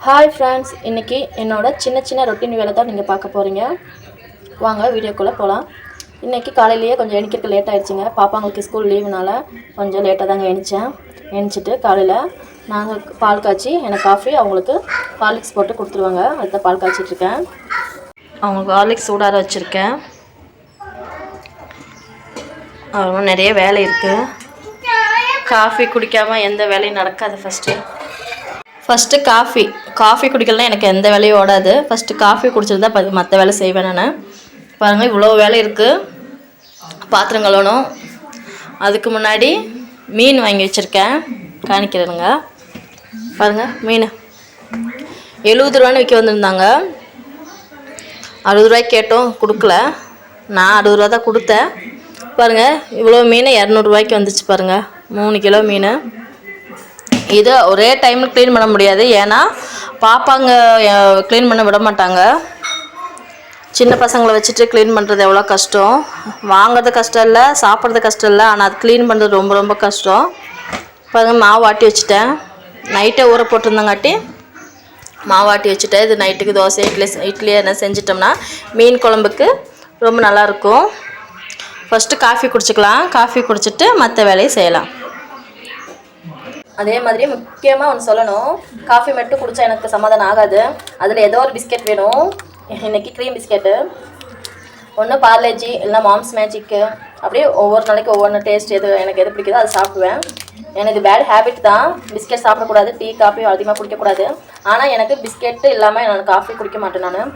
Hi friends இன்றைக்கி என்னோடய சின்ன சின்ன ரொட்டீன் வேலை தான் நீங்கள் பார்க்க போகிறீங்க வாங்க வீடியோக்குள்ளே போகலாம் இன்றைக்கி காலையிலேயே கொஞ்சம் எணிக்கிறதுக்கு லேட் ஆகிடுச்சிங்க பாப்பாங்களுக்கு ஸ்கூல் லீவுனால கொஞ்சம் லேட்டாக தாங்க எணித்தேன் எணிச்சிட்டு காலையில் நாங்கள் பால் காய்ச்சி எனக்கு காஃபி அவங்களுக்கு ஹார்லிக்ஸ் போட்டு கொடுத்துருவாங்க. அதுதான் பால் காய்ச்சிட்ருக்கேன் அவங்களுக்கு ஹார்லிக்ஸ் சூடார வச்சுருக்கேன். அவங்க நிறைய வேலை இருக்குது காஃபி குடிக்காமல் எந்த வேலையும் நடக்காது ஃபஸ்ட்டு ஃபஸ்ட்டு காஃபி காஃபி குடிக்கலனா எனக்கு எந்த வேலையும் ஓடாது. ஃபஸ்ட்டு காஃபி குடிச்சிட்டு தான் மற்ற வேலை செய்வேன் நான். பாருங்கள் இவ்வளோ வேலை இருக்குது பாத்திரம் கழுவணும். அதுக்கு முன்னாடி மீன் வாங்கி வச்சுருக்கேன். காணிக்கிறேனுங்க. பாருங்கள் மீன். எழுபது ரூபான்னு விற்க வந்திருந்தாங்க. அறுபது ரூபாய்க்கு கேட்டோம் கொடுக்கல. நான் அறுபது ரூபா தான் கொடுத்தேன். பாருங்கள் இவ்வளோ மீன் இரநூறுவாய்க்கு வந்துச்சு பாருங்கள் மூணு கிலோ மீன். இதை ஒரே டைமில் க்ளீன் பண்ண முடியாது. ஏன்னா பாப்பாங்க க்ளீன் பண்ண விட மாட்டாங்க. சின்ன பசங்களை வச்சுட்டு க்ளீன் பண்ணுறது எவ்வளோ கஷ்டம். வாங்குறது கஷ்டம் இல்லை சாப்பிட்றது கஷ்டம் இல்லை ஆனால் அது க்ளீன் பண்ணுறது ரொம்ப ரொம்ப கஷ்டம். பாருங்க மாவு ஆட்டி வச்சுட்டேன். நைட்டே ஊற போட்டிருந்தங்காட்டி மாவாட்டி வச்சுட்டேன். இது நைட்டுக்கு தோசை இட்லி இட்லி என்ன செஞ்சிட்டோம்னா மீன் குழம்புக்கு ரொம்ப நல்லாயிருக்கும் ஃபஸ்ட்டு காஃபி குடிச்சிக்கலாம். காஃபி குடிச்சிட்டு மற்ற வேலையை செய்யலாம். அதே மாதிரி முக்கியமாக ஒன்று சொல்லணும். காஃபி மட்டும் குடித்தா எனக்கு சமாதானம் ஆகாது. அதில் ஏதோ ஒரு பிஸ்கெட் வேணும். இன்னைக்கு க்ரீம் பிஸ்கெட்டு ஒன்று பார்லேஜி இல்லைனா மாம்ஸ் மேஜிக்கு அப்படியே ஒவ்வொரு நாளைக்கு ஒவ்வொன்று டேஸ்ட் எது எனக்கு எது பிடிக்குதோ அதை சாப்பிடுவேன். எனக்கு இது பேட் ஹேபிட் தான். பிஸ்கெட் சாப்பிடக்கூடாது டீ காஃபி அதிகமாக குடிக்கக்கூடாது. ஆனால் எனக்கு பிஸ்கெட்டு இல்லாமல் நான் காஃபி குடிக்க மாட்டேன் நான்.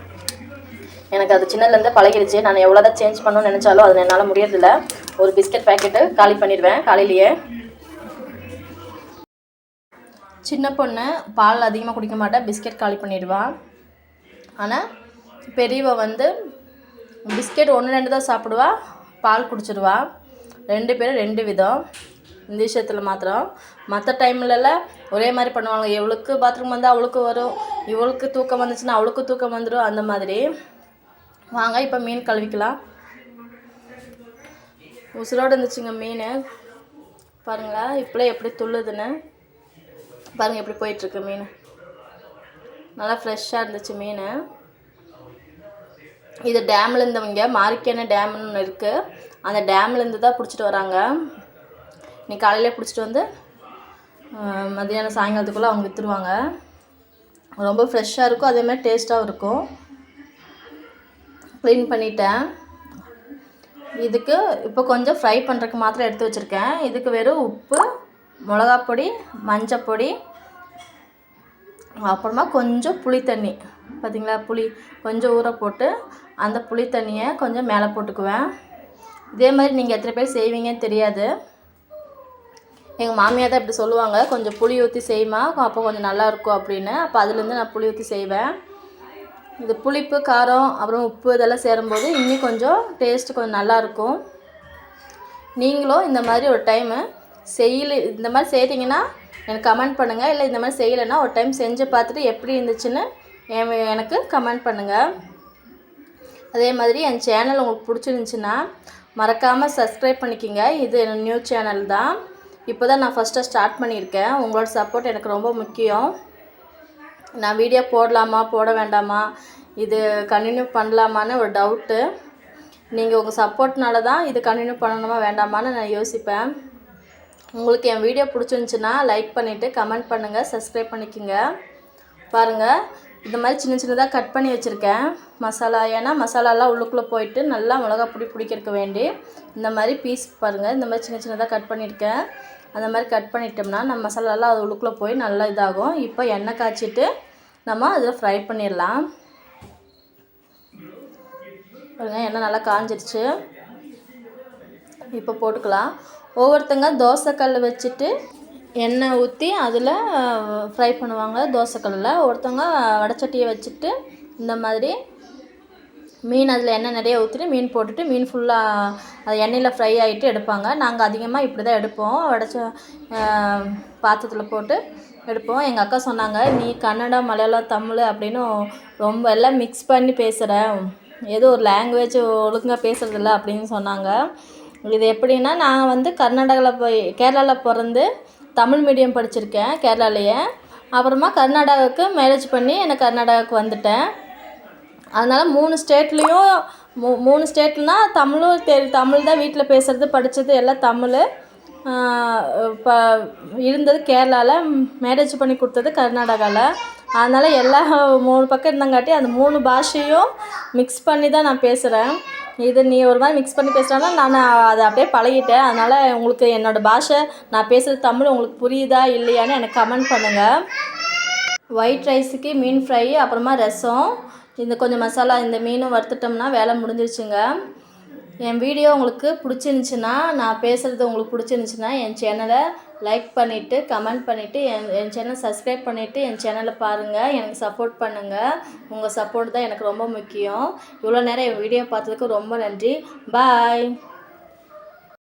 எனக்கு அது சின்னதுலேருந்து பழகிடுச்சு நான் எவ்வளோ தான் சேஞ்ச் பண்ணணும்னு நினச்சாலும் அது என்னால் முடியறதில்ல. ஒரு பிஸ்கெட் பேக்கெட்டு காலி பண்ணிடுவேன் காலையிலேயே. சின்ன பொண்ணு பால் அதிகமாக குடிக்க மாட்டேன் பிஸ்கெட் காலி பண்ணிடுவான் ஆனால் பெரியவ வந்து பிஸ்கெட் ஒன்று ரெண்டு தான் சாப்பிடுவா பால் குடிச்சிடுவா ரெண்டு பேரும் ரெண்டு விதம். இந்த விஷயத்தில் மாத்திரம். மற்ற டைம்லலாம் ஒரே மாதிரி பண்ணுவாங்க. இவளுக்கு பாத்ரூம் வந்தால் அவளுக்கு வரும். இவளுக்கு தூக்கம் வந்துச்சுன்னா அவளுக்கு தூக்கம் வந்துடும் அந்த மாதிரி. வாங்க இப்போ மீன் கழுவிக்கலாம். உசுரோடு இருந்துச்சுங்க மீன். பாருங்களா இப்போலே எப்படி துள்ளுதுன்னு. பாருங்கள் எப்படி போயிட்டுருக்கு மீன். நல்லா ஃப்ரெஷ்ஷாக இருந்துச்சு மீன். இது டேமில் இருந்தவங்க மார்க்கேன டேம்னு ஒன்று இருக்குது அந்த டேம்லேருந்து தான் பிடிச்சிட்டு வராங்க. நீ காலையில் பிடிச்சிட்டு வந்து மதியானம் சாயங்காலத்துக்குள்ளே அவங்க விற்றுருவாங்க ரொம்ப ஃப்ரெஷ்ஷாக இருக்கும் அதேமாதிரி டேஸ்ட்டாகவும் இருக்கும். க்ளீன் பண்ணிட்டேன். இதுக்கு இப்போ கொஞ்சம் ஃப்ரை பண்ணுறதுக்கு மாத்திரம் எடுத்து வச்சுருக்கேன். இதுக்கு வெறும் உப்பு மிளகாப்பொடி மஞ்சப்பொடி அப்புறமா கொஞ்சம் புளி தண்ணி பார்த்தீங்களா புளி கொஞ்சம் ஊற போட்டு அந்த புளி தண்ணியை கொஞ்சம் மேலே போட்டுக்குவேன். இதே மாதிரி நீங்கள் எத்தனை பேர் செய்வீங்கன்னு தெரியாது. எங்கள் மாமியார் தான் இப்படி சொல்லுவாங்க. கொஞ்சம் புளி ஊற்றி செய்யுமா? அப்போ கொஞ்சம் நல்லாயிருக்கும் அப்படின்னு. அப்போ அதுலேருந்து நான் புளி ஊற்றி செய்வேன். இது புளிப்பு காரம் அப்புறம் உப்பு இதெல்லாம் சேரும்போது இன்னும் கொஞ்சம் டேஸ்ட்டு கொஞ்சம் நல்லாயிருக்கும் நீங்களும் இந்த மாதிரி ஒரு டைமு செய்யல இந்த மாதிரி செய்கிறீங்கன்னா எனக்கு கமெண்ட் பண்ணுங்கள் இல்லை இந்த மாதிரி செய்யலைன்னா ஒரு டைம் செஞ்சு பார்த்துட்டு எப்படி இருந்துச்சுன்னு எனக்கு கமெண்ட் பண்ணுங்கள் அதே மாதிரி என் சேனல் உங்களுக்கு பிடிச்சிருந்துச்சின்னா மறக்காமல் சப்ஸ்கிரைப் பண்ணிக்கிங்க. இது நியூ சேனல் தான். இப்போ தான் நான் ஃபஸ்ட்டாக ஸ்டார்ட் பண்ணியிருக்கேன். உங்களோட சப்போர்ட் எனக்கு ரொம்ப முக்கியம். நான் வீடியோ போடலாமா போட வேண்டாமா? இது கண்டினியூ பண்ணலாமான்னு ஒரு டவுட்டு நீங்கள் உங்கள் சப்போர்ட்னால தான் இது கண்டினியூ பண்ணணுமா வேண்டாமான்னு நான் யோசிப்பேன். உங்களுக்கு என் வீடியோ பிடிச்சிருந்துச்சின்னா லைக் பண்ணிவிட்டு கமெண்ட் பண்ணுங்கள் சப்ஸ்கிரைப் பண்ணிக்கோங்க. பாருங்கள் இந்த மாதிரி சின்ன சின்னதாக கட் பண்ணி வச்சுருக்கேன். மசாலா ஏன்னா மசாலாலாம் உள்ளுக்குள்ளே போயிட்டு நல்லா மிளகா பொடி பிடிக்கிறதுக்கு வேண்டி இந்த மாதிரி பீஸ் பாருங்கள் இந்த மாதிரி சின்ன சின்னதாக கட் பண்ணியிருக்கேன். அந்த மாதிரி கட் பண்ணிட்டோம்னா நம்ம மசாலாலாம் அது உள்ளுக்குள்ளே போய் நல்லா இதாகும். இப்போ எண்ணெய் காய்ச்சிட்டு நம்ம அதில் ஃப்ரை பண்ணிடலாம். பாருங்கள் எண்ணெய் நல்லா காஞ்சிருச்சு. இப்போ போட்டுக்கலாம். ஒவ்வொருத்தங்க தோசைக்கல் வச்சுட்டு எண்ணெய் ஊற்றி அதில் ஃப்ரை பண்ணுவாங்க. தோசைக்கல்லில். ஒருத்தவங்க வடச்சட்டியை வச்சுட்டு இந்த மாதிரி மீன் அதில் எண்ணெய் நிறைய ஊற்றிட்டு மீன் போட்டுட்டு மீன் ஃபுல்லாக அது எண்ணெயில் ஃப்ரை ஆகிட்டு எடுப்பாங்க. நாங்கள் அதிகமாக இப்படி தான் எடுப்போம். வடச்ச பாத்திரத்தில் போட்டு எடுப்போம். எங்கள் அக்கா சொன்னாங்க நீ கன்னடா மலையாளம் தமிழ் அப்படின்னு ரொம்ப எல்லாம் மிக்ஸ் பண்ணி பேசுகிற ஏதோ ஒரு லாங்குவேஜ் ஒழுங்காக பேசுகிறதில்ல அப்படின்னு சொன்னாங்க. இது எப்படின்னா நான் வந்து கர்நாடகாவில் போய் கேரளாவில் பிறந்து தமிழ் மீடியம் படிச்சிருக்கேன் கேரளாலேயே. அப்புறமா கர்நாடகாவுக்கு மேரேஜ் பண்ணி என்னை கர்நாடகாவுக்கு வந்துட்டேன். அதனால் மூணு ஸ்டேட்லேயும் மூ மூணு ஸ்டேட்னா தமிழும் தெரி தமிழ் தான் வீட்டில் பேசுகிறது படித்தது எல்லாம் தமிழ். இப்போ இருந்தது கேரளாவில் மேரேஜ் பண்ணி கொடுத்தது கர்நாடகாவில் அதனால் எல்லா மூணு பக்கம் இருந்தங்காட்டி அந்த மூணு பாஷையும் மிக்ஸ் பண்ணி தான் நான் பேசுகிறேன் இது நீ ஒரு மாதிரி மிக்ஸ் பண்ணி பேசுகிறானா நான் அதை அப்படியே பழகிட்டேன். அதனால் உங்களுக்கு என்னோடய பாஷை நான் பேசுகிறது தமிழ் உங்களுக்கு புரியுதா இல்லையான்னு எனக்கு கமெண்ட் பண்ணுங்கள் ஒயிட் ரைஸுக்கு மீன் ஃப்ரை அப்புறமா ரசம். இந்த கொஞ்சம் மசாலா இந்த மீனும் வறுத்துட்டோம்னா வேலை முடிஞ்சிருச்சுங்க. என் வீடியோ உங்களுக்கு பிடிச்சிருந்துச்சின்னா நான் பேசுகிறது உங்களுக்கு பிடிச்சிருந்துச்சின்னா என் சேனலை லைக் பண்ணிவிட்டு கமெண்ட் பண்ணிவிட்டு என் என் சேனல் சப்ஸ்கிரைப் பண்ணிவிட்டு என் சேனலை பாருங்கள் எனக்கு சப்போர்ட் பண்ணுங்கள் உங்கள் சப்போர்ட் தான் எனக்கு ரொம்ப முக்கியம். இவ்வளோ நேரம் என் வீடியோ பார்த்ததுக்கு ரொம்ப நன்றி. பாய்